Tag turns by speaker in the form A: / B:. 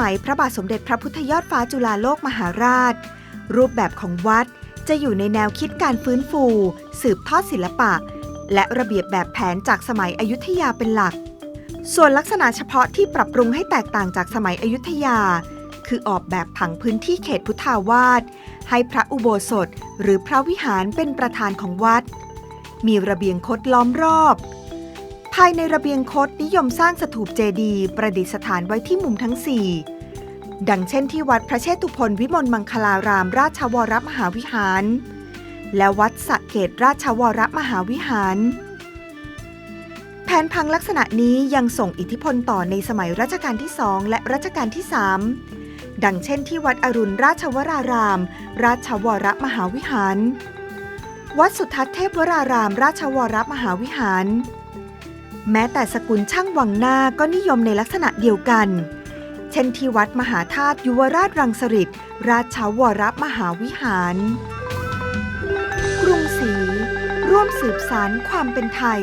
A: มัยพระบาทสมเด็จพระพุทธยอดฟ้าจุฬาโลกมหาราช รูปแบบของวัดจะอยู่ในแนวคิดการฟื้นฟู สืบทอดศิลปะ และระเบียบแบบแผนจากสมัยอยุธยาเป็นหลัก ส่วนลักษณะเฉพาะที่ปรับปรุงให้แตกต่างจากสมัยอยุธยา คือออกแบบผังพื้นที่เขตพุทธาวาสให้พระอุโบสถหรือพระวิหารเป็นประธานของวัด มีระเบียงคดล้อมรอบ ภายในระเบียงคดนิยมสร้างสถูปเจดีย์ประดิษฐานไว้ที่มุมทั้ง4 ดังเช่นที่วัดพระเชตุพนวิมลมังคลารามราชวรมหาวิหาร และวัดสะเกตราชวรมหาวิหาร แผนพังลักษณะนี้ยังส่งอิทธิพลต่อในสมัยรัชกาลที่สองและรัชกาลที่สามดังเช่นที่วัดอรุณราชวราราม ราชวรมหาวิหาร วัดสุทัศน์เทพวราราม ราชวรมหาวิหาร แม้แต่สกุลช่างวังหน้าก็นิยมในลักษณะเดียวกัน เช่นที่วัดมหาธาตุยุวราชรังสฤษราชวรมหาวิหาร กรุงศรีร่วมสืบสารความเป็นไทย